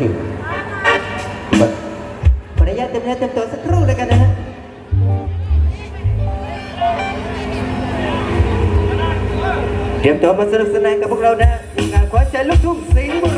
ชื่อขออาเต็มเนื้อเต็มตัวสักครู่เลยกันนะฮะเตรียมตัวมาสนุกสนานกับพวกเรานะงานขวัญใจลูกทุ่งสิงห์บุ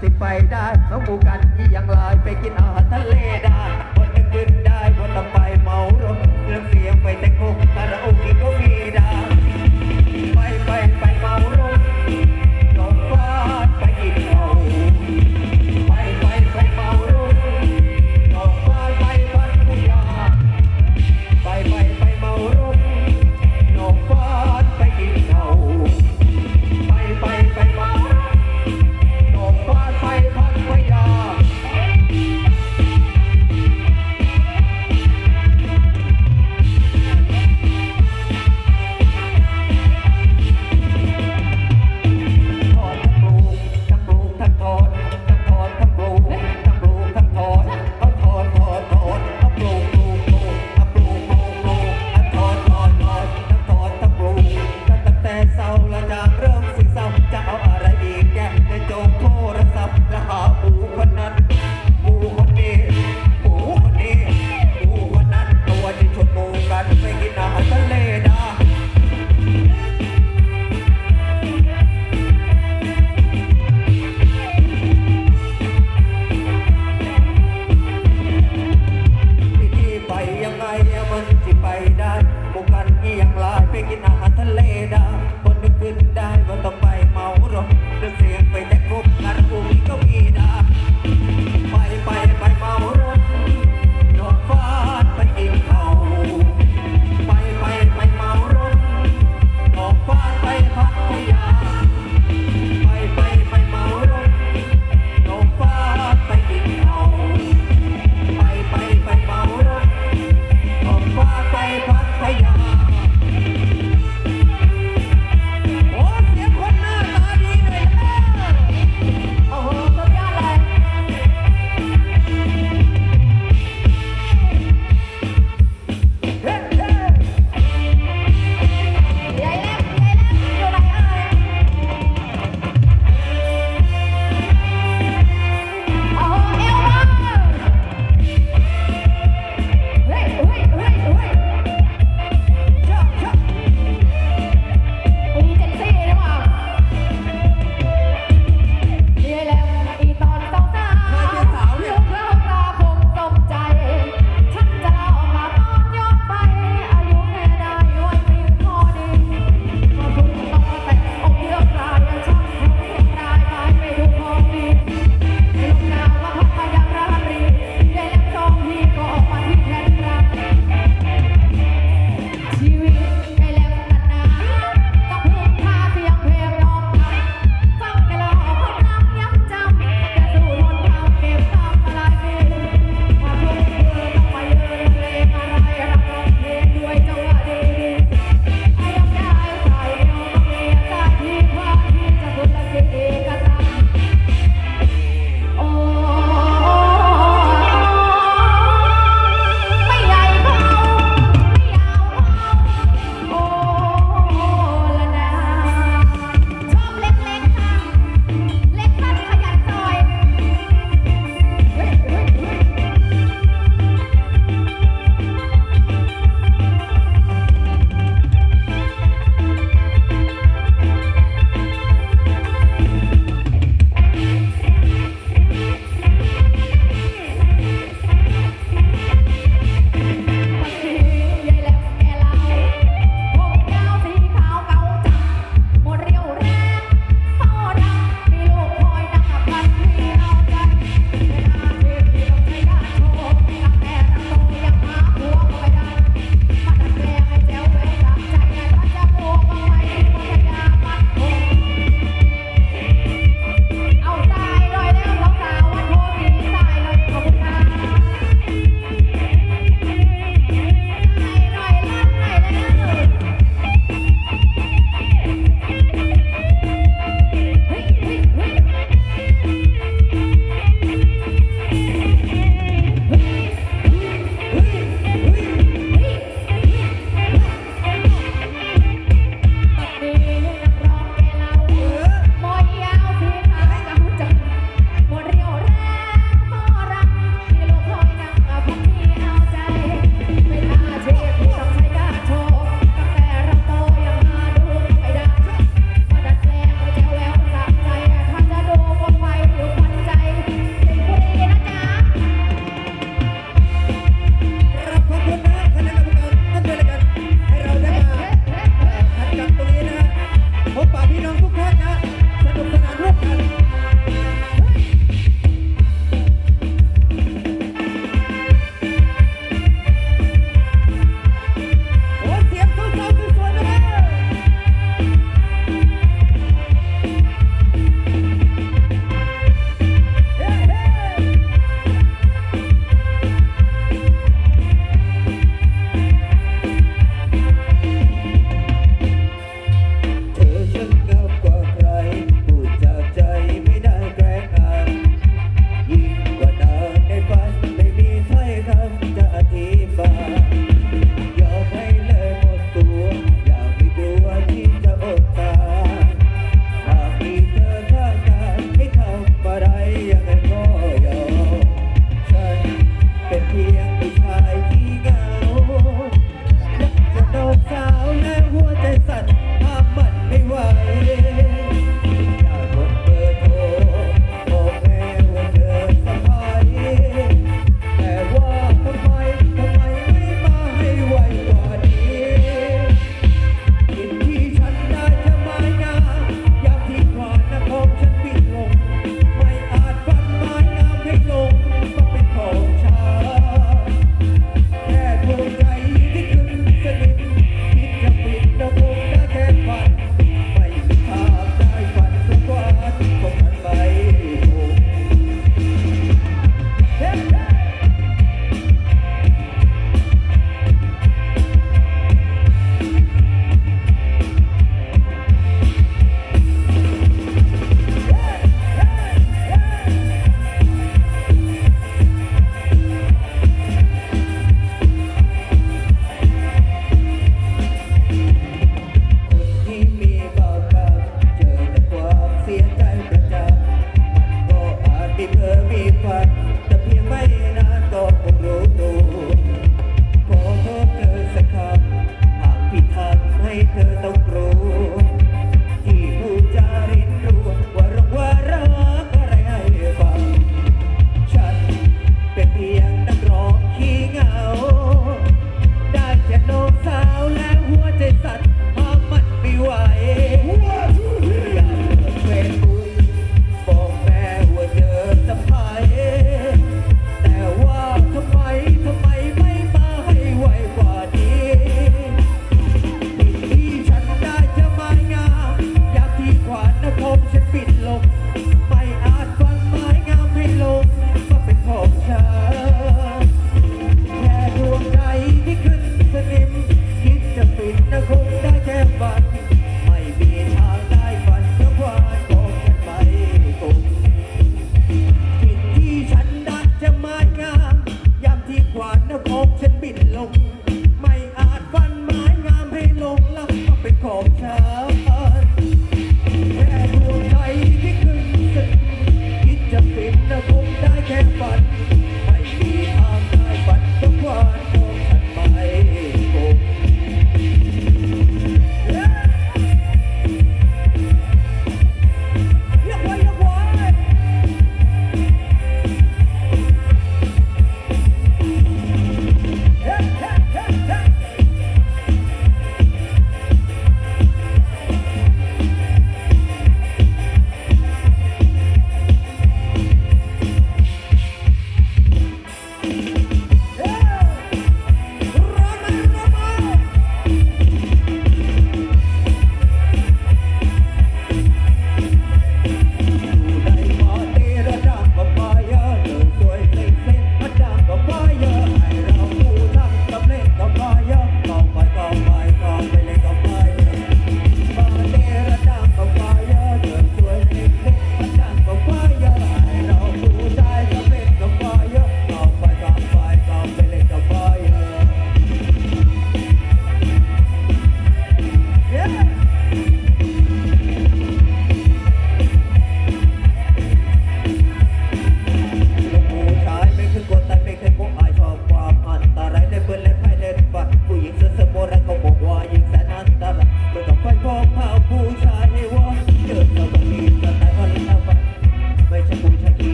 สิไปได้น้องหมูกันที่ยังลายไปกินอาหารทะเลได้